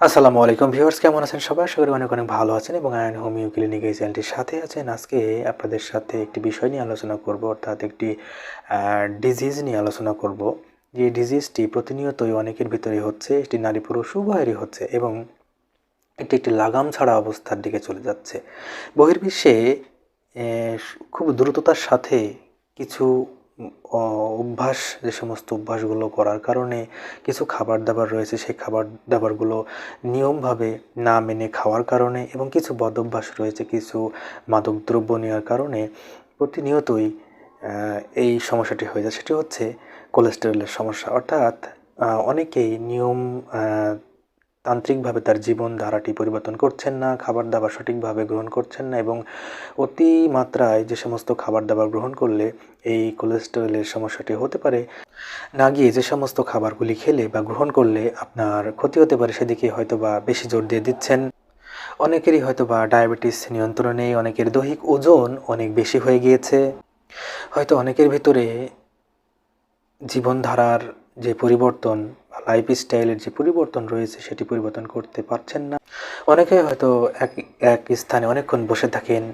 আসসালামু আলাইকুম ভিউয়ার্স, কেমন আছেন সবাই? করি অনেক অনেক ভালো আছেন এবং আয়ন হোমিও ক্লিনিক এই চ্যানেলটির সাথে আছেন আজকে আপনাদের সাথে একটি বিষয় নিয়ে আলোচনা করব, অর্থাৎ একটি ডিজিজ নিয়ে আলোচনা করব। যে ডিজিজটি প্রতিনিয়তই অনেকের ভিতরে হচ্ছে এটি নারী পুরুষ উভয়েরই হচ্ছে এবং এটি একটি লাগাম ছাড়া অবস্থার দিকে চলে যাচ্ছে। বহির্বিশ্বে খুব দ্রুততার সাথে কিছু অভ্যাস, যে সমস্ত অভ্যাসগুলো করার কারণে কিছু খাবার দাবার রয়েছে, সেই খাবার দাবারগুলো নিয়মভাবে না মেনে খাওয়ার কারণে এবং কিছু বদ অভ্যাস রয়েছে, কিছু মাদক দ্রব্য নেওয়ার কারণে প্রতিনিয়তই এই সমস্যাটি হয়ে যায়। সেটি হচ্ছে কোলেস্টেরলের সমস্যা। অর্থাৎ অনেকেই নিয়ম তান্ত্রিকভাবে তার জীবন ধারাটি পরিবর্তন করছেন না খাবার দাবার সঠিকভাবে গ্রহণ করছেন না এবং অতি মাত্রায় যে সমস্ত খাবার দাবার গ্রহণ করলে এই কোলেস্টেরলের সমস্যাটি হতে পারে। না গিয়ে যে সমস্ত খাবারগুলি খেলে বা গ্রহণ করলে আপনার ক্ষতি হতে পারে, সেদিকে হয়তো বা বেশি জোর দিয়ে দিচ্ছেন। অনেকেরই হয়তো বা ডায়াবেটিস নিয়ন্ত্রণে, অনেকের দৈহিক ওজন অনেক বেশি হয়ে গিয়েছে। হয়তো অনেকের ভিতরে জীবনধারার যে পরিবর্তন লাইফ স্টাইলের যে পরিবর্তন রয়েছে, সেটি পরিবর্তন করতে পারছেন না। অনেকে হয়তো এক এক স্থানে অনেকক্ষণ বসে থাকেন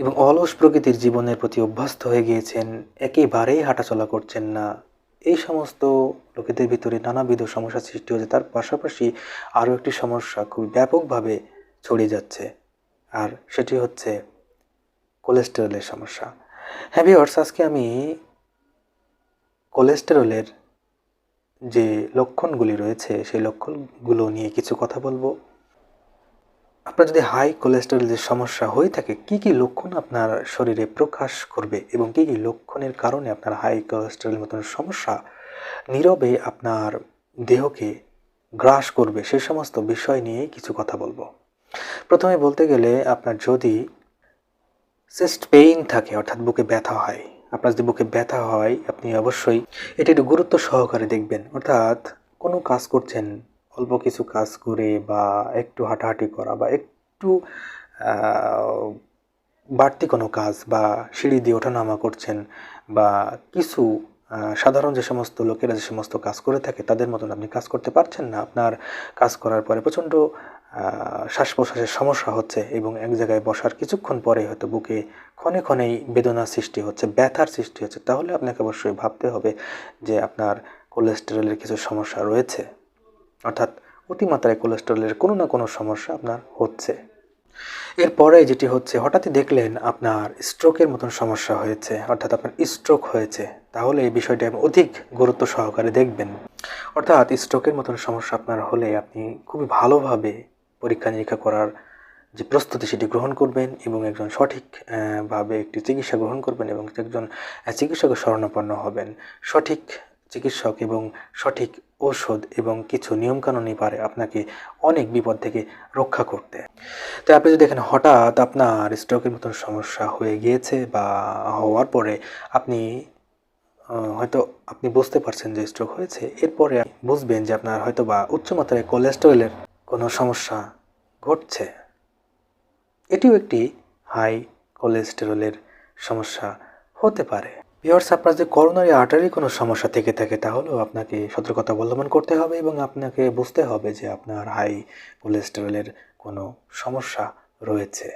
এবং অলস প্রকৃতির জীবনের প্রতি অভ্যস্ত হয়ে গিয়েছেন, একেবারেই হাঁটাচলা করছেন না। এই সমস্ত লোকেদের ভিতরে নানাবিধ সমস্যা সৃষ্টি হচ্ছে তার পাশাপাশি আরও একটি সমস্যা খুব ব্যাপকভাবে ছড়িয়ে যাচ্ছে, আর সেটি হচ্ছে কোলেস্টেরলের সমস্যা। হ্যাঁ ভিওর্স আজকে আমি কোলেস্টেরলের যে লক্ষণগুলি রয়েছে, সেই লক্ষণগুলো নিয়ে কিছু কথা বলব। আপনার যদি হাই কোলেস্টেরলের সমস্যা হয়ে থাকে, কি কি লক্ষণ আপনার শরীরে প্রকাশ করবে এবং কি কি লক্ষণের কারণে আপনার হাই কোলেস্টেরল মতন সমস্যা নীরবে আপনার দেহকে গ্রাস করবে, সে সমস্ত বিষয় নিয়ে কিছু কথা বলব। প্রথমে বলতে গেলে, আপনার যদি চেস্ট পেইন থাকে, অর্থাৎ বুকে ব্যথা হয় আপনার যদি বুকে ব্যথা হয়, আপনি অবশ্যই এটা একটু গুরুত্ব সহকারে দেখবেন। অর্থাৎ কোনো কাজ করছেন, অল্প কিছু কাজ করে বা একটু হাঁটাহাঁটি করা বা একটু বাড়তি কোনো কাজ বা সিঁড়ি দিয়ে ওঠানামা করছেন বা কিছু সাধারণ যে সমস্ত লোকেরা যে সমস্ত কাজ করে থাকে, তাদের মতন আপনি কাজ করতে পারছেন না। আপনার কাজ করার পরে প্রচণ্ড শ্বাস প্রশ্বাসের সমস্যা হচ্ছে এবং এক জায়গায় বসার কিছুক্ষণ পরে হয়তো বুকে ক্ষণে ক্ষণেই বেদনার সৃষ্টি হচ্ছে, ব্যথার সৃষ্টি হচ্ছে। তাহলে আপনাকে অবশ্যই ভাবতে হবে যে আপনার কোলেস্টেরলের কিছু সমস্যা রয়েছে। অর্থাৎ অতিমাত্রায় কোলেস্টেরলের কোনো না কোনো সমস্যা আপনার হচ্ছে। এরপরে যেটি হচ্ছে হঠাৎই দেখলেন আপনার স্ট্রোকের মতন সমস্যা হয়েছে অর্থাৎ আপনার স্ট্রোক হয়েছে। তাহলে এই বিষয়টি আপনি অধিক গুরুত্ব সহকারে দেখবেন। অর্থাৎ স্ট্রোকের মতন সমস্যা আপনার হলে আপনি খুবই ভালোভাবে পরীক্ষা নিরীক্ষা করার যে প্রস্তুতি সেটি গ্রহণ করবেন এবং একজন সঠিক আহ, ভাবে একটি চিকিৎসা গ্রহণ করবেন এবং একজন চিকিৎসকের শরণাপন্ন হবেন। সঠিক চিকিৎসক এবং সঠিক ঔষধ এবং কিছু নিয়মকানুনই পারে আপনাকে অনেক বিপদ থেকে রক্ষা করতে। তো আপনি যদি দেখেন হঠাৎ আপনার স্ট্রোকের মতন সমস্যা হয়ে গিয়েছে বা হওয়ার পরে আপনি হয়তো আপনি বুঝতে পারছেন যে স্ট্রোক হয়েছে, এরপরে বুঝবেন যে আপনার হয়তো বা উচ্চমাত্রায় কোলেস্টেরলের কোনো সমস্যা ঘটছে। এটিও একটি হাই কোলেস্টেরলের সমস্যা হতে পারে। ভিওর্স আপনার যে করোনারি আর্টারি কোনো সমস্যা থেকে থাকে তাহলেও আপনাকে সতর্কতা অবলম্বন করতে হবে এবং আপনাকে বুঝতে হবে যে আপনার হাই কোলেস্টেরলের কোনো সমস্যা রয়েছে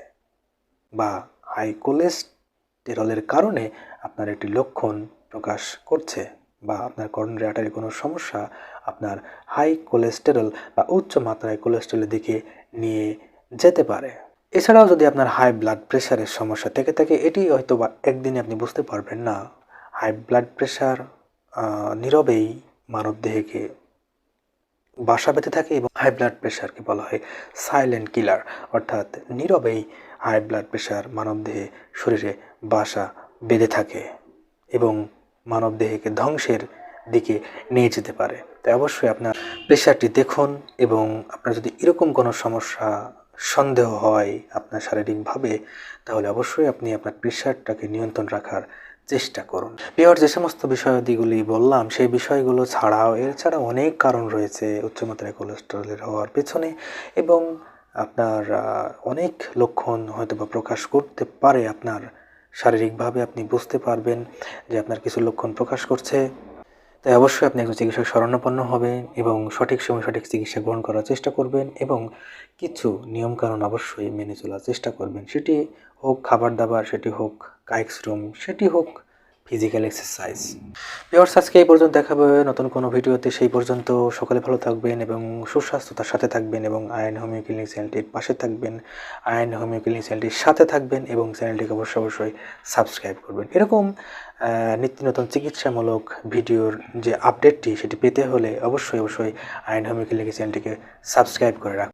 বা হাই কোলেস্টেরলের কারণে আপনার একটি লক্ষণ প্রকাশ করছে বা আপনার করোনারি আর্টারি কোনো সমস্যা আপনার হাই কোলেস্টেরল বা উচ্চ মাত্রায় কোলেস্টেরলের দিকে নিয়ে যেতে পারে। এছাড়াও যদি আপনার হাই ব্লাড প্রেশারের সমস্যা থেকে থাকে, এটি হয়তো বা একদিনে আপনি বুঝতে পারবেন না। হাই ব্লাড প্রেশার নীরবেই মানবদেহকে বাসা বেঁধে থাকে এবং হাই ব্লাড প্রেশারকে বলা হয় সাইলেন্ট কিলার অর্থাৎ নীরবেই হাই ব্লাড প্রেশার মানবদেহে শরীরে বাসা বেঁধে থাকে এবং মানবদেহকে ধ্বংসের দিকে নিয়ে যেতে পারে। তাই অবশ্যই আপনার প্রেশারটি দেখুন এবং আপনার যদি এরকম কোনো সমস্যা, সন্দেহ হয় আপনার শারীরিকভাবে, তাহলে অবশ্যই আপনি আপনার প্রেশারটাকে নিয়ন্ত্রণ রাখার চেষ্টা করুন। বিহার যে সমস্ত বিষয়াদিগুলি বললাম, সেই বিষয়গুলো ছাড়াও এছাড়া অনেক কারণ রয়েছে উচ্চমাত্রায় কোলেস্টেরলের হওয়ার পেছনে এবং আপনার অনেক লক্ষণ হয়তো বা প্রকাশ করতে পারে আপনার। শারীরিকভাবে আপনি বুঝতে পারবেন যে আপনার কিছু লক্ষণ প্রকাশ করছে। তাই অবশ্যই আপনি একজন চিকিৎসক শরণাপন্ন হবেন এবং সঠিক সময় সঠিক চিকিৎসা গ্রহণ করার চেষ্টা করবেন এবং কিছু নিয়মকানুন অবশ্যই মেনে চলার চেষ্টা করবেন। সেটি হোক খাবার দাবার, সেটি হোক কায়িক শ্রম সেটি হোক ফিজিক্যাল এক্সারসাইজ ভিউয়ার্স আজকে এই পর্যন্ত দেখাবে, নতুন কোনো ভিডিওতে সেই পর্যন্ত সকলে ভালো থাকবেন এবং সুস্বাস্থ্যতার সাথে থাকবেন এবং আয়ন হোমিও ক্লিনিক চ্যানেলটির পাশে থাকবেন। আয়ন হোমিও ক্লিনিক চ্যানেলটির সাথে থাকবেন এবং চ্যানেলটিকে অবশ্যই অবশ্যই সাবস্ক্রাইব করবেন। এরকম নিত্য নতুন চিকিৎসামূলক ভিডিওর যে আপডেটটি সেটি পেতে হলে অবশ্যই অবশ্যই আয়ন হোমিও ক্লিনিক চ্যানেলটিকে সাবস্ক্রাইব করে রাখুন।